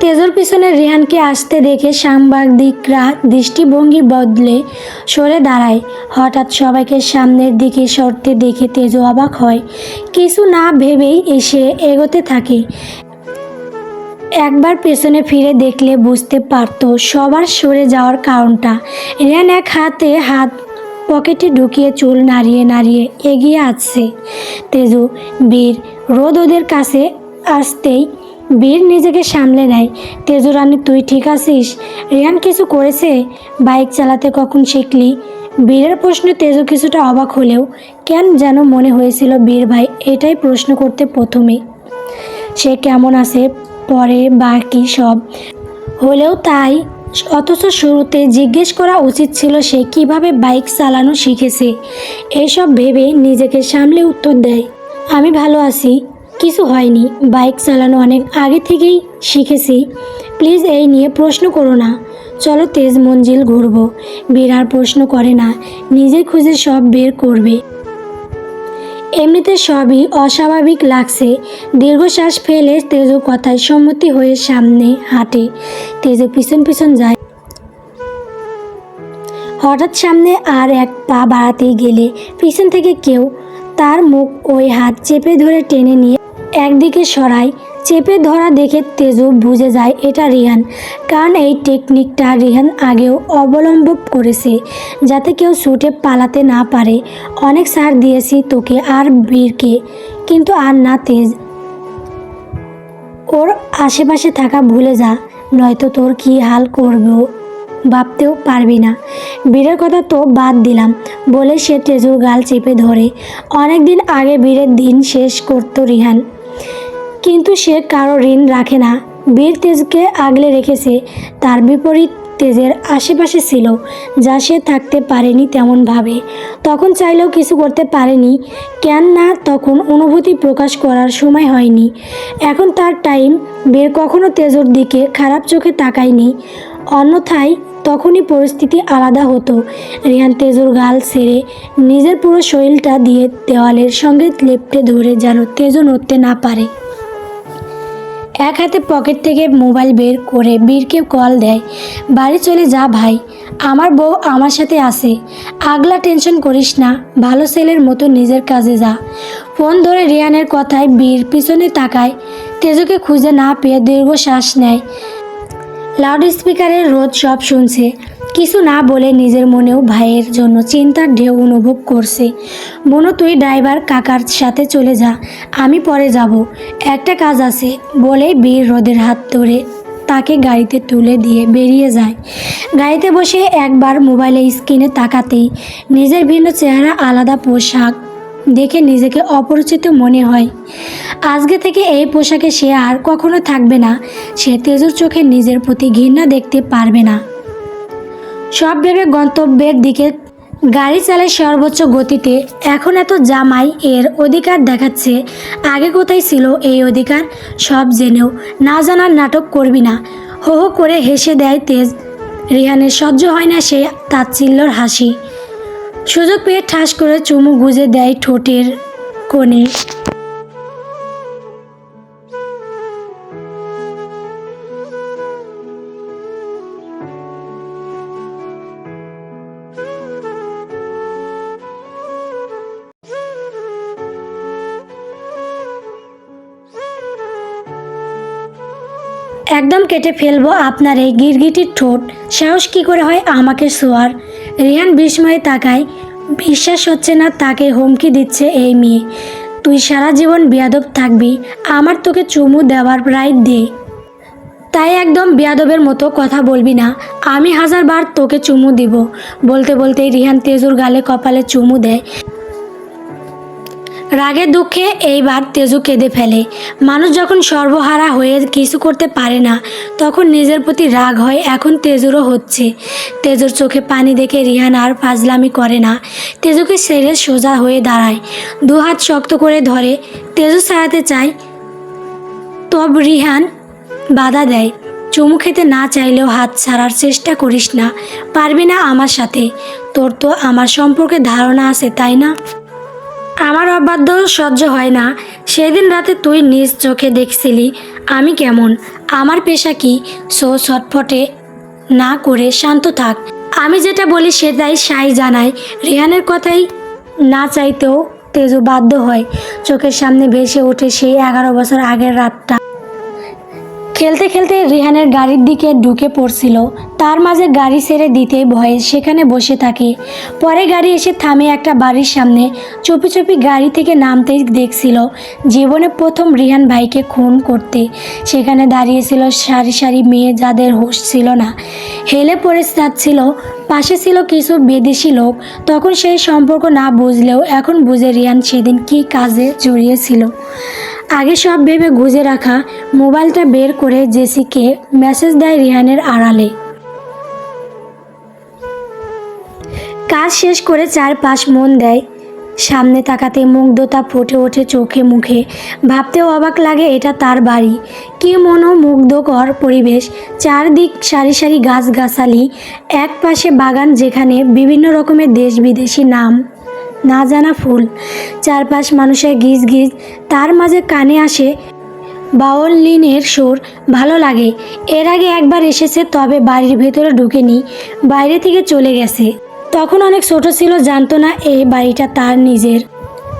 তেজর পিছনে রিহানকে আসতে দেখে সাংবাদিকরা দৃষ্টিভঙ্গি বদলে সরে দাঁড়ায়। হঠাৎ সবাইকে সামনের দিকে সরতে দেখে তেজো অবাক হয়। কিছু না ভেবেই এসে এগোতে থাকে। একবার পেছনে ফিরে দেখলে বুঝতে পারতো সবার সরে যাওয়ার কারণটা। রিয়ান এক হাতে হাত পকেটে ঢুকিয়ে চুল নাড়িয়ে নাড়িয়ে এগিয়ে আসছে। তেজু, বীর, রোদ ওদের কাছে আসতেই বীর নিজেকে সামলে নেয়। তেজু রানী, তুই ঠিক আছিস? রিয়ান কিছু করেছে, বাইক চালাতে কখন শিখলি? বীরের প্রশ্নে তেজু কিছুটা অবাক হলেও, কেন যেন মনে হয়েছিল বীর ভাই এটাই প্রশ্ন করতে প্রথমে। সে কেমন আছে, পরে বাকি সব। হলেও তাই, অথচ শুরুতে জিজ্ঞেস করা উচিত ছিল সে কীভাবে বাইক চালানো শিখেছে। এসব ভেবে নিজেকে সামলে উত্তর দেয়, আমি ভালো আছি। কিছু হয়নি। বাইক চালানো অনেক আগে থেকেই শিখেছি। প্লিজ এই নিয়ে প্রশ্ন করো না। চলো তেজ মঞ্জিল ঘুরবো। বীর আর প্রশ্ন করে না। নিজে খুঁজে সব বের করবে। এমনিতে সবই অস্বাভাবিক লাগছে। দীর্ঘশ্বাস ফেলে তেজো কথায় সম্মতি হয়ে সামনে হাঁটে। তেজো পিছন পিছন যায়। হঠাৎ সামনে আর এক পা বাড়াতে গেলে পিছন থেকে কেউ তার মুখ ওই হাত চেপে ধরে টেনে নিয়ে একদিকে সরায় চেপে ধরা দেখে তেজু বুঝে যায় এটা রিহান। কারণ এই টেকনিকটা রিহান আগেও অবলম্বন করেছে, যাতে কেউ ছুটে পালাতে না পারে। অনেক সার দিয়েছি তোকে আর বীরকে, কিন্তু আর না তেজ। ওর আশেপাশে থাকা ভুলে যা, নয়তো তোর কি হাল করব ভাবতেও পারবি না। বীরের কথা তো বাদ দিলাম, বলে সে তেজুর গাল চেপে ধরে। অনেক দিন আগে বীরের দিন শেষ করতো রিহান। কিন্তু সে কারও ঋণ রাখে না। বীর তেজকে আগলে রেখেছে, তার বিপরীত তেজের আশেপাশে ছিল, যা সে থাকতে পারেনি তেমনভাবে। তখন চাইলেও কিছু করতে পারেনি কেন না তখন অনুভূতি প্রকাশ করার সময় হয়নি। এখন তার টাইম, বীর কখনো তেজর দিকে খারাপ চোখে তাকায়নি, অন্যথায় তখনই পরিস্থিতি আলাদা হতো। রিহান তেজুর গাল সেরে নিজের পুরো শরীরটা দিয়ে দেওয়ালের সঙ্গে লেপটে ধরে যেন তেজও নড়তে না পারে। এক হাতে পকেট থেকে মোবাইল বের করে বীরকে কল দেয়, বাড়ি চলে যা ভাই, আমার বউ আমার সাথে আছে, আগলা টেনশন করিস না, ভালো ছেলের মতো নিজের কাজে যা। ফোন ধরে রিয়ানের কথায় বীর পিছনে তাকায়, তেজুকে খুঁজে না পেয়ে দীর্ঘশ্বাস নেয়। লাউড স্পিকারের রোদ সব শুনছে। কিছু না বলে নিজের মনেও ভাইয়ের জন্য চিন্তার ঢেউ অনুভব করছে। বোনো তুই ড্রাইভার কাকার সাথে চলে যা, আমি পরে যাব। একটা কাজ আছে, বলেই বীর রোদের হাত ধরে তাকে গাড়িতে তুলে দিয়ে বেরিয়ে যায়। গাড়িতে বসে একবার মোবাইলে স্ক্রিনে তাকাতেই নিজের ভিন্ন চেহারা, আলাদা পোশাক দেখে নিজেকে অপরিচিত মনে হয়। আজকে থেকে এই পোশাকে সে আর কখনো থাকবে না, সে তেজুর চোখে নিজের প্রতি ঘৃণা দেখতে পারবে না। সব ভেবে গন্তব্যের দিকে গাড়ি চালায় সর্বোচ্চ গতিতে এখন এত জামাই এর অধিকার দেখাচ্ছে। আগে কোথায় ছিল এই অধিকার? সব জেনেও না জানার নাটক করবি না। হো হো করে হেসে দেয় তেজ। রিহানের সহ্য হয় না সে তাচ্ছিল্যর হাসি। সুযোগ পেয়ে ঠাস করে চুমু গুজে দেয় ঠোঁটের কোণে। একদম কেটে ফেলব আপনার এই গিরগিটির ঠোঁট। সাহস কি করে হয় আমাকে শোয়ার? রিহান বিস্ময়ে তাকায়। বিশ্বাস হচ্ছে না তাকে হুমকি দিচ্ছে এই মেয়ে। তুই সারা জীবন বেয়াদব থাকবি, আমার তোকে চুমু দেওয়ার রাইট দে। তাই একদম বেয়াদবের মতো কথা বলবি না। আমি হাজারবার তোকে চুমু দিব। বলতে বলতেই রিহান তেজুর গালে কপালে চুমু দেয়। রাগে দুঃখে এইবার তেজু কেঁদে ফেলে। মানুষ যখন সর্বহারা হয়ে কিছু করতে পারে না, তখন নিজের প্রতি রাগ হয়, এখন তেজুরও হচ্ছে। তেজুর চোখে পানি দেখে রিহান আর ফাজলামি করে না। তেজুকে সেরে সোজা হয়ে দাঁড়ায়। দু হাত শক্ত করে ধরে। তেজু ছাড়াতে চায়, তব রিহান বাধা দেয়। চুমু খেতে না চাইলেও হাত ছাড়ার চেষ্টা করিস না। পারবি না আমার সাথে। তোর তো আমার সম্পর্কে ধারণা আছে, তাই না? আমার অবাধ্য সহ্য হয় না। সেদিন রাতে তুই নিজ চোখে দেখছিলি আমি কেমন। আমার পেশা কি? সো ছটফটে না করে শান্ত থাক। আমি যেটা বলি সেটাই সাই জানাই রেহানের কথাই না চাইতেও তেজু বাধ্য হয়। চোখের সামনে ভেসে ওঠে সেই এগারো বছর আগের রাতটা। খেলতে খেলতে রিহানের গাড়ির দিকে ঢুকে পড়ছিল। তার মাঝে গাড়ি ছেড়ে দিতে ভয়ে সেখানে বসে থাকে। পরে গাড়ি এসে থামে একটা বাড়ির সামনে। চুপি চুপি গাড়ি থেকে নামতে দেখছিল জীবনে প্রথম রিহান ভাইকে খুন করতে। সেখানে দাঁড়িয়েছিল সারি সারি মেয়ে যাদের হুঁশ ছিল না। হেলে পড়ে যাচ্ছিল। পাশে ছিল কিছু বিদেশি লোক। তখন সেই সম্পর্ক না বুঝলেও এখন বুঝে রিয়ান সেদিন কী কাজে জড়িয়েছিল। আগে সব ভেবে গুজে রাখা মোবাইলটা বের করে জেসিকে মেসেজ দেয় রিহানের আড়ালে। কাজ শেষ করে চার চারপাশ মন দেয়। সামনে তাকাতে মুগ্ধতা ফুটে ওঠে চোখে মুখে। ভাবতেও অবাক লাগে এটা তার বাড়ি। কি মনোমুগ্ধকর পরিবেশ। চারদিক সারি সারি গাছগাছালি। এক পাশে বাগান যেখানে বিভিন্ন রকমের দেশ বিদেশি নাম। না জানা ফুল। চারপাশ মানুষের গিজ গিজ, তার মাঝে কানে আসে বাউলিনের সুর, ভালো লাগে। এর আগে একবার এসেছে, তবে বাড়ির ভেতরে ঢুকেনি, বাইরে থেকে চলে গেছে। তখন অনেক ছোট ছিল, জানতো না এই বাড়িটা তার নিজের।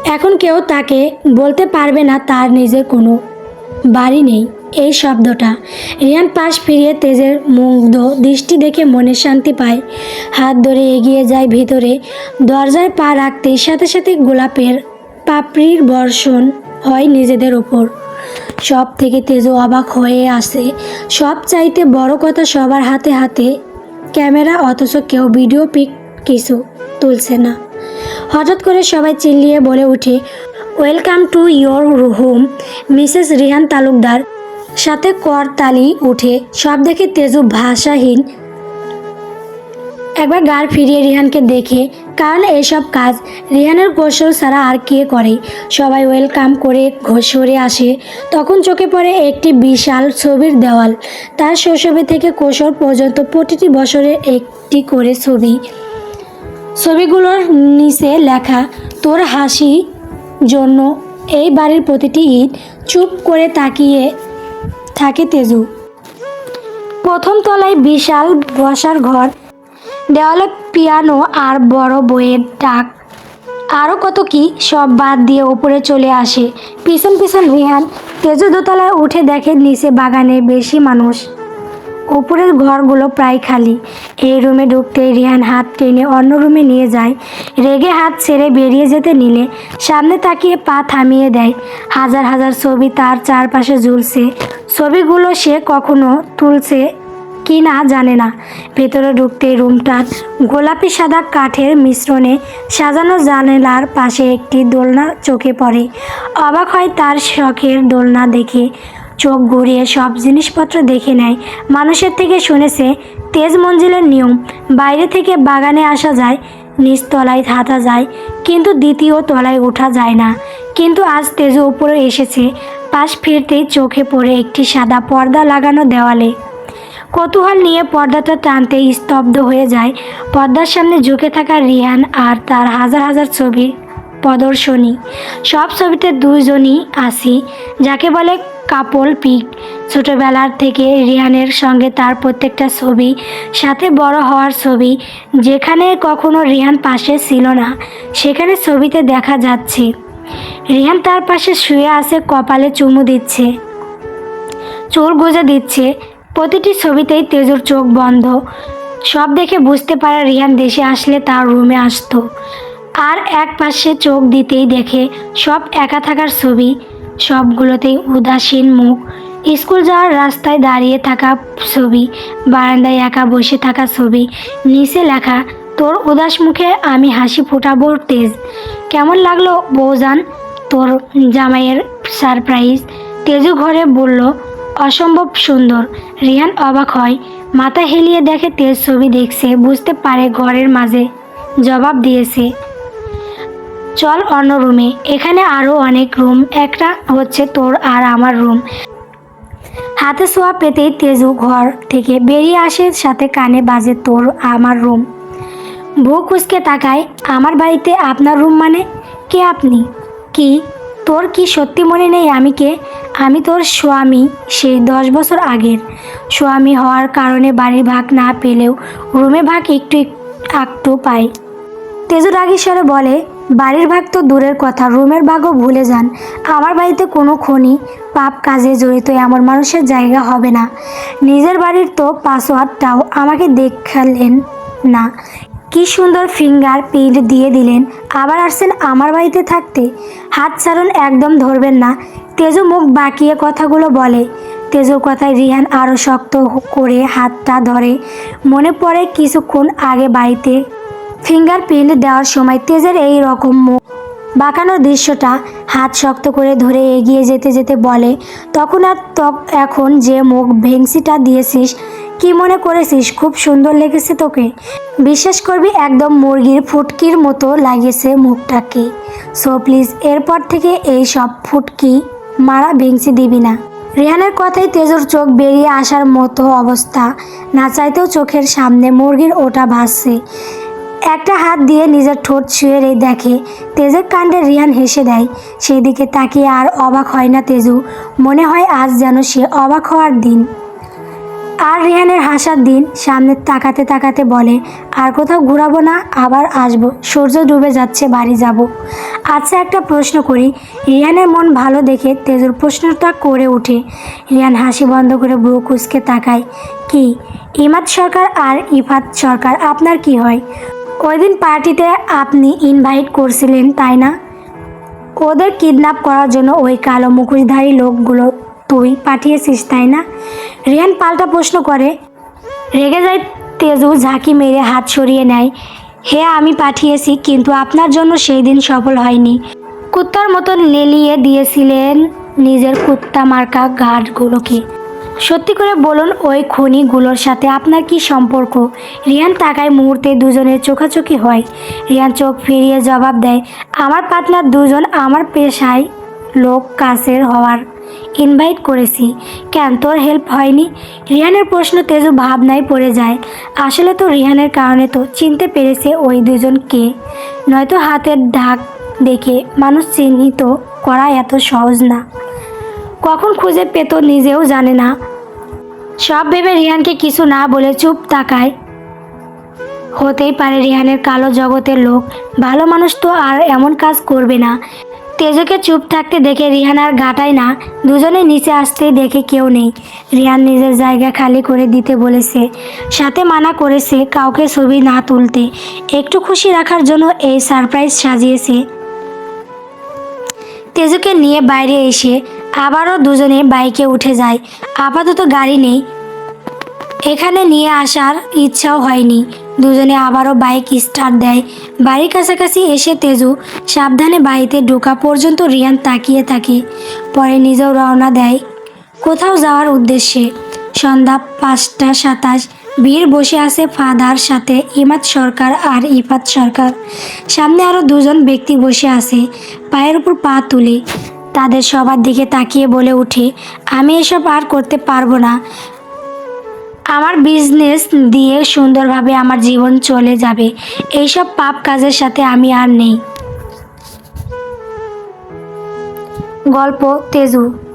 এখন কেউ তাকে বলতে পারবে না, তার নিজের কোনো বাড়ি নেই। এই শব্দটা। রিয়ান পাশ ফিরিয়ে তেজের মুগ্ধ দৃষ্টি দেখে মনে শান্তি পায়। হাত ধরে এগিয়ে যায় ভিতরে। দরজায় পা রাখতে সাথে সাথে গোলাপের পাপড়ির বর্ষণ হয় নিজেদের ওপর। সব থেকে তেজও অবাক হয়ে আসে। সব চাইতে বড় কথা সবার হাতে হাতে ক্যামেরা অথচ কেউ ভিডিও পিক কিছু তুলছে না। হঠাৎ করে সবাই চিল্লিয়ে বলে উঠে welcome to your home Mrs Rihan Talukdar. সাথে করতালি উঠে সব দেখে তেজু ভাষাহীন। একবার গাড় ফিরিয়ে রিহানকে দেখে কারণ এসব কাজ, রিহানের কৌশল ছাড়া আর কে করে? সবাই ওয়েলকাম করে ঘ- সরে আসে। তখন চোখে পড়ে একটি বিশাল ছবির দেওয়াল। তার শৈশবে থেকে কৌশল পর্যন্ত প্রতিটি বছরের একটি করে ছবি। ছবিগুলোর নিচে লেখা, তোর হাসি জন্য এই বাড়ির প্রতিটি ঈদ চুপ করে তাকিয়ে থাকে তেজু। প্রথম তলায় বিশাল বসার ঘর, দেওয়ালে পিয়ানো আর বড় বইয়ের ডাক। আরও কত কি, সব বাদ দিয়ে ওপরে চলে আসে। পিছন পিছন রিহান তেজু দোতলায় উঠে দেখে নিচে বাগানে বেশি মানুষ। উপরের ঘরগুলো প্রায় খালি। এই রুমে ঢুকতে রিহান হাত টেনে অন্য রুমে নিয়ে যায়। রেগে হাত ছেড়ে বেরিয়ে যেতে নিলে, সামনে তাকিয়ে পা থামিয়ে দেয়। হাজার হাজার ছবি তার চারপাশে ঝুলছে। ছবিগুলো সে কখনো তুলছে কি না জানে না। ভেতরে ঢুকতেই রুমটার গোলাপি সাদা কাঠের মিশ্রণে সাজানো জানালার পাশে একটি দোলনা চোখে পড়ে। অবাক হয় তার শখের দোলনা দেখে। চোখ ঘুরিয়ে সব জিনিসপত্র দেখে নেয়। মানুষের থেকে শুনেছে, তেজ মঞ্জিলের নিয়ম, বাইরে থেকে বাগানে আসা যায়, নিচ তলায় হাঁটা যায়, কিন্তু দ্বিতীয় তলায় ওঠা যায় না। কিন্তু আজ তেজু উপরে এসেছে, পাশ ফিরতেই চোখে পড়ে একটি সাদা পর্দা লাগানো দেওয়ালে। কৌতূহল নিয়ে পর্দাটা টানতে স্তব্ধ হয়ে যায়। পর্দার সামনে ঝুঁকে থাকা রিহান আর তার হাজার হাজার ছবির প্রদর্শনী। সব ছবিতে দুজনই আসি, যাকে বলে কাপল পিক। ছোটবেলার থেকে রিহানের সঙ্গে তার প্রত্যেকটা ছবি, সাথে বড় হওয়ার ছবি, যেখানে কখনো রিহান পাশে ছিল না, সেখানে ছবিতে দেখা যাচ্ছে। রিহান তার পাশে শুয়ে আছে, কপালে চুমু দিচ্ছে, চোর গোজা দিচ্ছে। প্রতিটি ছবিতেই তেজুর চোখ বন্ধ। সব দেখে বুঝতে পারে রিহান দেশে আসলে তার রুমে আসতো। আর এক পাশে চোখ দিতেই দেখে সব একা থাকার ছবি। সবগুলোতেই উদাসীন মুখ। স্কুল যাওয়ার রাস্তায় দাঁড়িয়ে থাকা ছবি, বারান্দায় একা বসে থাকা ছবি, নিচে লেখা, তোর উদাস মুখে আমি হাসি ফোটাবো তেজ। কেমন লাগল বৌজান তোর জামাইয়ের সারপ্রাইজ? তেজু ঘরে বলল, অসম্ভব সুন্দর। রিহান অবাক হয়, মাথা হেলিয়ে দেখে তেজ ছবি দেখছে, বুঝতে পারে ঘরের মাঝে জবাব দিয়েছে চল অন্য রুমে এখানে আরও অনেক রুম একটা হচ্ছে তোর আর আমার রুম হাতে শোয়া পেতেই তেজু ঘর থেকে বেরিয়ে আসে, সাথে কানে বাজে তোর আমার রুম বউ কুচকে তাকায়, আমার বাড়িতে আপনার রুম মানে? কে আপনি? কি? তোর কি সত্যি মনে নেই আমি কে? আমি তোর স্বামী, সেই দশ বছর আগের। স্বামী হওয়ার কারণে বাড়ির ভাগ না পেলেও রুমে ভাগ একটু একটু পাই তেজু রাগেশ্বরে বলে বাড়ির ভাগ তো দূরের কথা, রুমের ভাগও ভুলে যান। আমার বাড়িতে কোনো খনি, পাপ কাজে জড়িত এমন মানুষের জায়গা হবে না। নিজের বাড়ির তো পাসওয়ার্ডটাও আমাকে দেখালেন না। কি সুন্দর ফিঙ্গার প্রিন্ট দিয়ে দিলেন। আবার আসছেন আমার বাড়িতে থাকতে। হাত ছাড়ুন, একদম ধরবেন না। তেজু মুখ বাঁকিয়ে কথাগুলো বলে। তেজুর কথায় রিহান আরও শক্ত করে হাতটা ধরে। মনে পড়ে কিছুক্ষণ আগে বাড়িতে ফিঙ্গারপ্রিন্ট দেওয়ার সময় তেজের এই রকম মুখ। বাঁকানোর দৃশ্যটা হাত শক্ত করে ধরে এগিয়ে যেতে যেতে বলে, তখন আর তক, এখন যে মুখ ভেংসিটা দিয়েছিস, কি মনে করেছিস? খুব সুন্দর লেগেছে তোকে। বিশ্বাস করবি, একদম মুরগির ফুটকির মতো লাগিয়েছে মুখটাকে। সো প্লিজ, এরপর থেকে এই সব ফুটকি মারা ভেংসি দিবি না। রেহানের কথাই তেজুর চোখ বেরিয়ে আসার মতো অবস্থা। না চাইতেও চোখের সামনে মুরগির ওটা ভাসছে। একটা হাত দিয়ে নিজের ঠোঁট ছুঁয়ে রে দেখে তেজের কাণ্ডে রিয়ান হেসে দেয়। সেই দিকে তাকিয়ে আর অবাক হয় না তেজু। মনে হয় আজ যেন সে অবাক হওয়ার দিন। আর রিহানের হাসার দিন সামনে তাকাতে তাকাতে বলে, আর কোথাও ঘুরাবো না, আবার আসব। সূর্য ডুবে যাচ্ছে, বাড়ি যাব। আচ্ছা একটা প্রশ্ন করি। রিহানের মন ভালো দেখে তেজুর প্রশ্নটা করে ওঠে। রিয়ান হাসি বন্ধ করে ব্রু কুচকে তাকায়, কি ইমাদ সরকার আর ইফাত সরকার, আপনার কি হয়? ওই দিন পার্টিতে আপনি ইনভাইট করছিলেন, তাই না? ওদের কিডন্যাপ করার জন্য ওই কালো মুখোশধারী লোকগুলো তুই পাঠিয়েছিস, তাই না? রিয়ান পাল্টা প্রশ্ন করে, রেগে যায় তেজু, ঝাঁকি মেরে হাত সরিয়ে নেয়। হে, আমি পাঠিয়েছি, কিন্তু আপনার জন্য সেই দিন সফল হয়নি। কুত্তার মতো লেলিয়ে দিয়েছিলেন নিজের কুত্তা মার্কা ঘাটগুলোকে সত্যি করে বলুন, ওই খনিগুলোর সাথে আপনার কি সম্পর্ক? রিয়ান তাকায় মুহূর্তে দুজনের চোখাচোখি হয়। রিয়ান চোখ ফিরিয়ে জবাব দেয়, আমার পার্টনার দুজন আমার পেশায় লোক কাছের হওয়ার ইনভাইট করেছি। কেন, তোর হেল্প হয়নি? রিহানের প্রশ্ন তেজু ভাবনায় পড়ে যায়। আসলে তো রিহানের কারণে তো চিনতে পেরেছে ওই দুজন কে। নয়তো হাতের ঢাক দেখে মানুষ চিহ্নিত করা এত সহজ না। কখন খুঁজে পেত নিজেও জানে না। সব ভেবে রিহানকে কিছু না বলে চুপ তাকায়। হতেই পারে রিহানের কালো জগতের লোক। ভালো মানুষ তো আর এমন কাজ করবে না। তেজকে চুপ থাকতে দেখে রিহান আর ঘাটায় না। দুজনে নিচে আসতেই দেখে কেউ নেই। রিহান নিজের জায়গা খালি করে দিতে বলেছে। সাথে মানা করেছে কাউকে ছবি না তুলতে। একটু খুশি রাখার জন্য এই সারপ্রাইজ সাজিয়েছে। তেজুকে নিয়ে বাইরে এসে আবারও দুজনে বাইকে উঠে যায়। আপাতত গাড়ি নেই। এখানে নিয়ে আসার ইচ্ছাও হয়নি। দুজনে আবারও বাইক স্টার্ট দেয়। বাড়ির কাছাকাছি এসে তেজু সাবধানে বাড়িতে ঢোকা পর্যন্ত রিয়ান তাকিয়ে থাকে। পরে নিজেও রওনা দেয় কোথাও যাওয়ার উদ্দেশ্যে। সন্ধ্যা পাঁচটা সাতাশ। বীর বসে আছে ফাদার সাথে ইমাদ সরকার আর ইফাত সরকার। সামনে আরও দুজন ব্যক্তি বসে আছে। পায়ের উপর পা তুলে। তাদের সবার দিকে তাকিয়ে বলে উঠি, আমি এসব আর করতে পারব না। আমার বিজনেস দিয়ে সুন্দরভাবে আমার জীবন চলে যাবে। এইসব পাপ কাজের সাথে আমি আর নেই। গল্প তেজু।